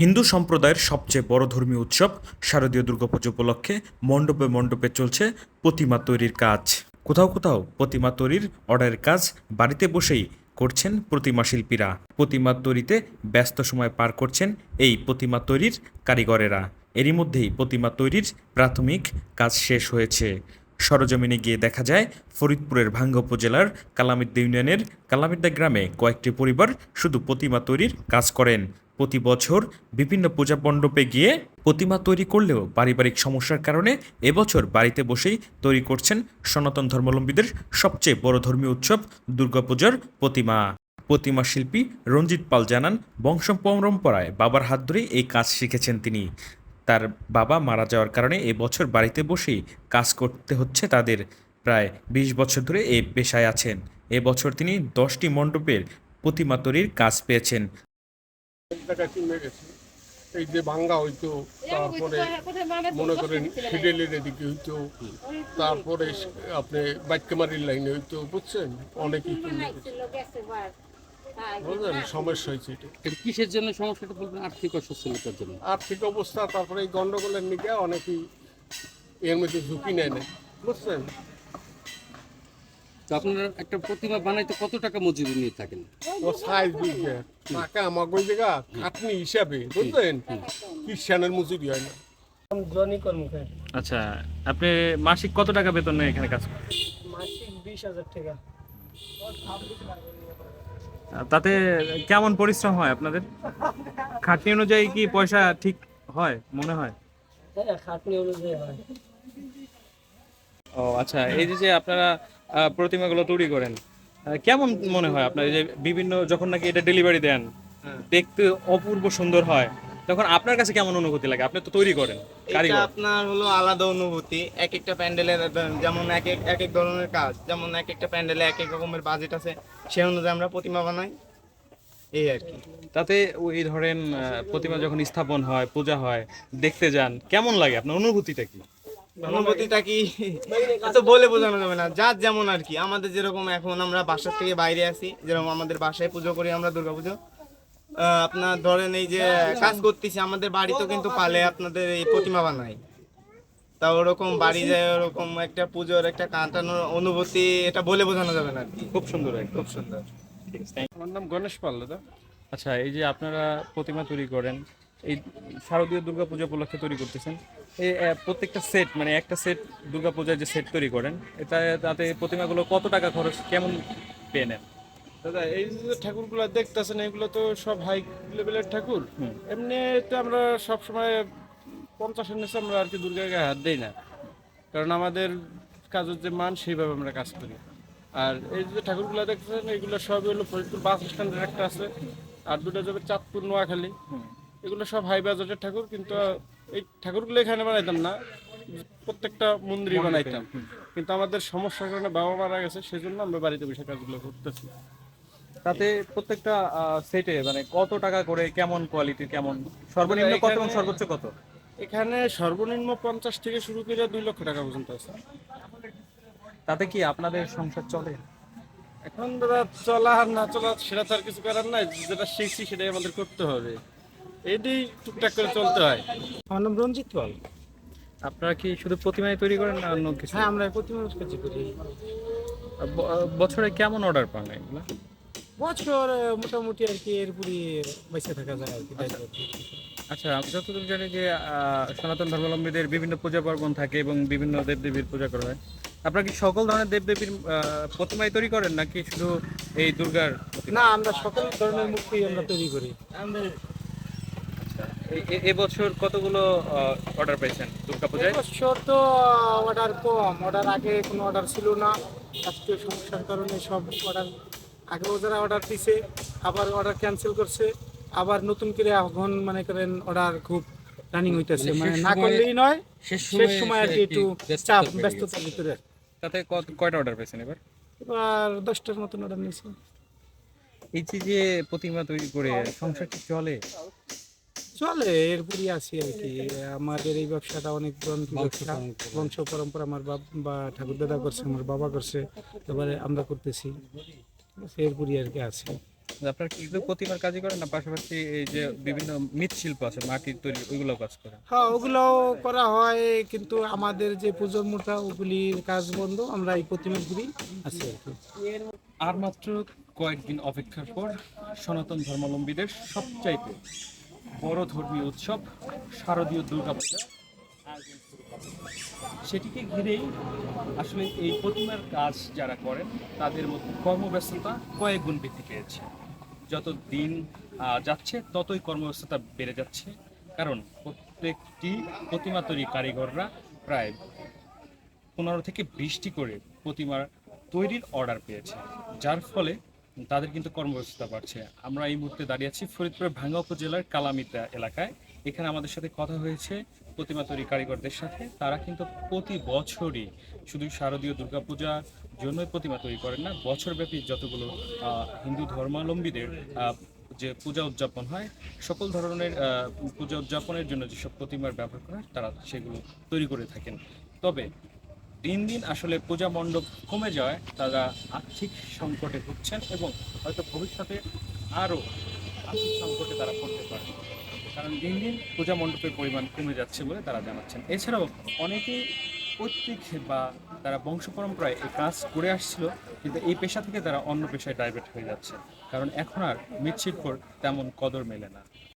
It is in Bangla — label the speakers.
Speaker 1: হিন্দু সম্প্রদায়ের সবচেয়ে বড় ধর্মীয় উৎসব শারদীয় দুর্গাপুজো উপলক্ষে মণ্ডপে মণ্ডপে চলছে প্রতিমা তৈরির কাজ। কোথাও কোথাও প্রতিমা তৈরির অর্ডারের কাজ বাড়িতে বসেই করছেন প্রতিমা শিল্পীরা। প্রতিমা তৈরিতে ব্যস্ত সময় পার করছেন এই প্রতিমা তৈরির কারিগরেরা। এরই মধ্যেই প্রতিমা তৈরির প্রাথমিক কাজ শেষ হয়েছে। সরজমিনে গিয়ে দেখা যায়, ফরিদপুরের ভাঙ্গা উপজেলার কালামিদ্দা ইউনিয়নের কালামিদ্দা গ্রামে কয়েকটি পরিবার শুধু প্রতিমা তৈরির কাজ করেন। প্রতি বছর বিভিন্ন পূজা মণ্ডপে গিয়ে প্রতিমা তৈরি করলেও পারিবারিক সমস্যার কারণে এবছর বাড়িতে বসেই তৈরি করছেন সনাতন ধর্মাবলম্বীদের সবচেয়ে বড় ধর্মীয় উৎসব দুর্গাপূজার প্রতিমা। প্রতিমা শিল্পী রঞ্জিত পাল জানান বংশ পরম্পরায় বাবার হাত ধরেই এই কাজ শিখেছেন তিনি। তার বাবা মারা যাওয়ার কারণে এবছর বাড়িতে বসেই কাজ করতে হচ্ছে তাদের। প্রায় বিশ বছর ধরে এই পেশায় আছেন। এবছর তিনি দশটি মণ্ডপের প্রতিমা তৈরির কাজ পেয়েছেন।
Speaker 2: এই যে ভাঙ্গা হইতো, তারপরে মনে করেন ফিডেলের এদিকে হইতো, তারপরে আপনি বাইকমারির লাইনে হইতো, বুঝছেন? গেছে বুঝলেন সমস্যা হয়েছে এটা।
Speaker 3: কিসের জন্য সমস্যাটা বলবেন? আর্থিক অসচ্ছলতার জন্য।
Speaker 2: আর্থিক অবস্থা তারপরে এই গন্ডগোলের নিকে অনেকেই এর মধ্যে ঝুঁকি নেয় না। বুঝছেন?
Speaker 3: তো আপনারা একটা প্রতিমা বানাইতে কত টাকা মজুরি নিয়ে থাকেন?
Speaker 2: ও সাইজ বুঝবে টাকা আমার ওই জায়গা খাটনি হিসাবে বুঝলেন খ্রিস্টানের মজুরি হয় না।
Speaker 4: জনি কর্মকার
Speaker 1: আচ্ছা আপনি মাসিক কত টাকা বেতন নেয় এখানে কাজ করেন?
Speaker 4: মাসিক বিশ হাজার টাকা।
Speaker 1: তাতে কেমন পরিশ্রম হয় আপনাদের? খাটনি অনুযায়ী কি পয়সা ঠিক হয় মনে হয়?
Speaker 4: হ্যাঁ খাটনি অনুযায়ী হয়।
Speaker 5: ও আচ্ছা এই যে যে আপনারা প্রতিমাগুলো তৈরি করেন কেমন মনে হয় আপনার এই যে বিভিন্ন যখন নাকি এটা ডেলিভারি দেন দেখতে অপূর্ব সুন্দর হয়। তখন আপনার কাছে কেমন অনুভূতি লাগে? আপনি তো তৈরি করেন
Speaker 6: এটা
Speaker 5: কারিগর।
Speaker 6: আপনার হলো আলাদা অনুভূতি এক একটা প্যান্ডেলের যেমন এক এক এক এক ধরনের কাজ যেমন এক একটা প্যান্ডেলে এক এক রকমের বাজেট আছে সেই অনুযায়ী আমরা প্রতিমা বানাই এই আর কি।
Speaker 5: তাতে ওই ধরেন প্রতিমা যখন স্থাপন হয় পূজা হয় দেখতে যান কেমন লাগে আপনার? অনুভূতিটা কি?
Speaker 6: অনুভূতিটা কি? এত বলে বোঝানো যাবে না যার যেমন আর কি। আমাদের যেরকম এখন আমরা বাসার থেকে বাইরে আছি যেরকম আমাদের বাসায় পুজো করি আমরা দুর্গাপুজো আপনার ধরেন এই যে কাজ করতেছি আমাদের বাড়িতেও কিন্তু পালে আপনাদের এই প্রতিমা বানাই তা ওরকম বাড়ি যায় ওরকম একটা পুজোর একটা কাটানোর অনুভূতি এটা বলে বোঝানো যাবে না আর কি।
Speaker 5: খুব সুন্দর একদম
Speaker 6: খুব সুন্দর.
Speaker 2: আমার নাম গণেশ পাল দাদা।
Speaker 5: আচ্ছা এই যে আপনারা প্রতিমা তৈরি করেন এই শারদীয় দুর্গাপূজা উপলক্ষে তৈরি করতেছেন এই প্রত্যেকটা সেট মানে একটা সেট দুর্গাপূজার যে সেট তৈরি করেন এটা তাতে প্রতিমাগুলো কত টাকা খরচ কেমন পেয়ে নেন?
Speaker 2: দাদা এই যে ঠাকুরগুলো দেখতেছেন এগুলো তো সব হাই লেভেলের ঠাকুর।
Speaker 5: হুম।
Speaker 2: এমনি তো আমরা সব সময় পঞ্চাশের নিচে আমরা আর কি দুর্গার গায়ে হাত দেই না। কারণ আমাদের কাজের যে মান সেইভাবে আমরা কাজ করি। আর এই যে ঠাকুরগুলো দেখতেছেন এগুলো সব হলো ফরিদপুর বাস স্ট্যান্ডের একটা আছে। আর দুটো যাবে চাঁদপুর নোয়াখালী। এগুলো সব হাই বাজেটের ঠাকুর কিন্তু এই ঠাকুরগুলো এখানে বানাইতাম না। প্রত্যেকটা মন্দিরই বানাইতাম। কিন্তু আমাদের সমস্যার কারণে বাবা মারা গেছে সেজন্য আমরা বাড়িতে বসে কাজগুলো করতেছি।
Speaker 5: তাতে প্রত্যেকটা সেটে মানে কত টাকা করে কেমন কোয়ালিটির কেমন? সর্বনিম্ন কত এবং সর্বোচ্চ কত?
Speaker 2: এখানে সর্বনিম্ন পঞ্চাশ থেকে শুরু করে দুই লক্ষ টাকা পর্যন্ত আছে।
Speaker 5: তাতে কি আপনাদের সংসার চলে?
Speaker 2: এখন দাদা চলা আর না চলা সেটা তো আর কিছু করার নাই যেটা শিখছি সেটাই আমাদের করতে হবে। এটাই টুকটাক করে চলতে হয়।
Speaker 4: আমার নাম রঞ্জিত পাল।
Speaker 5: আপনারা কি শুধু প্রতিমায় তৈরি করেন না অন্য কিছু?
Speaker 4: হ্যাঁ আমরা প্রতিমা কাজ করি।
Speaker 5: বছরে কেমন অর্ডার পান এগুলো?
Speaker 4: বছর মোটামুটি আর কি এরপরই বেঁচে থাকা যায় আর কি।
Speaker 5: আচ্ছা আমি যতদূর জানি যে সনাতন ধর্মাবলম্বীদের বিভিন্ন পূজা পার্বণ থাকে এবং বিভিন্ন দেবদেবীর পূজা করা হয়। আপনারা কি সকল ধরনের দেবদেবীর আহ, প্রতিমায় তৈরি করেন নাকি শুধু এই দুর্গার
Speaker 4: না আমরা সকল ধরনের মূর্তি আমরা তৈরি করি।
Speaker 5: এই- এ- এবছর কতগুলো অর্ডার পেয়েছেন দুর্গা পূজায়?
Speaker 4: বছর তো অর্ডার কম। অর্ডার আগে কোনো অর্ডার ছিল না। আজকে সমস্যার কারণে সব অর্ডার আগেও যারা অর্ডার দিছে আবার অর্ডার ক্যান্সেল করছে আবার নতুন করে এখন মনে করেন অর্ডার খুব রানিং হইতেছে।
Speaker 3: মানে
Speaker 4: মানে না করলেই নয়
Speaker 3: শেষ
Speaker 4: সময় আর কি একটু চাপ ব্যস্ততার ভিতরে।
Speaker 5: তাতে কত কয়টা অর্ডার পেয়েছেন এবার?
Speaker 4: এবার দশটার মতন অর্ডার নিয়েছে।
Speaker 5: এই যে যে প্রতিমা তৈরি করে সংসার কি চলে?
Speaker 4: চলে এরপরই আছি আর কি। আমাদের এই ব্যবসাটা অনেক ব্যবসা। বংশ পরম্পরা আমার বাবা ঠাকুর দাদা করছে আমার বাবা করছে। এবারে আমরা করতেছি। এরপরই আর কি আছে।
Speaker 5: আপনার কি শুধু প্রতিমার কাজই করেন না? পাশাপাশি এই যে বিভিন্ন মৃৎশিল্প আছে মাটির তৈরি ওইগুলো কাজ করেন?
Speaker 4: হ্যাঁ ওগুলোও করা হয় কিন্তু আমাদের যে পুজোর মোটা ওগুলির কাজ বন্ধ আমরা এই প্রতিমাগুলি আছি আর কি
Speaker 5: আর মাত্র কয়েকদিন অপেক্ষার পর সনাতন ধর্মাবলম্বীদের সবচাইতে বড় ধর্মীয় উৎসব শারদীয় দুর্গাপূজা। সেটিকে ঘিরেই আসলে এই প্রতিমার কাজ যারা করেন, তাদের মধ্যে কর্মব্যস্ততা কয়েক গুণ বৃদ্ধি পেয়েছে। যত দিন যাচ্ছে, ততই কর্মব্যস্ততা বেড়ে যাচ্ছে। কারণ প্রত্যেকটি প্রতিমা তৈরি কারিগররা প্রায় পনেরো থেকে বিশটি করে প্রতিমার তৈরির অর্ডার পেয়েছে। যার ফলে তাদের কিন্তু কর্মব্যস্ততা বাড়ছে। আমরা এই মুহূর্তে দাঁড়িয়ে আছি ফরিদপুরের ভাঙ্গা উপজেলার কালামিতা এলাকায়। এখানে আমাদের সাথে কথা হয়েছে প্রতিমা তৈরি কারিগরদের সাথে, তারা কিন্তু প্রতি বছরই শুধু শারদীয় দুর্গাপূজার জন্যই প্রতিমা তৈরি করেন না, বছরব্যাপী যতগুলো হিন্দু ধর্মাবলম্বীদের যে পূজা উদযাপন হয়, সকল ধরনের পূজা উদযাপনের জন্য যেসব প্রতিমার ব্যবহার করা হয়, তারা সেগুলো তৈরি করে থাকেন। তবে দিন দিন আসলে পূজা মণ্ডপ কমে যাওয়ায় তারা আর্থিক সংকটে ভুগছেন এবং হয়তো ভবিষ্যতে আরও আর্থিক সংকটে তারা পড়তে পারে কারণ দিন দিন পূজা মণ্ডপের পরিমাণ কমে যাচ্ছে বলে তারা জানাচ্ছেন। এছাড়াও অনেকেই পৈতৃক বা তারা বংশ পরম্পরায় এই কাজ করে আসছিল, কিন্তু এই পেশা থেকে তারা অন্য পেশায় ডাইভার্ট হয়ে যাচ্ছে। কারণ এখন আর মৃৎশিল্পর তেমন কদর মেলে না।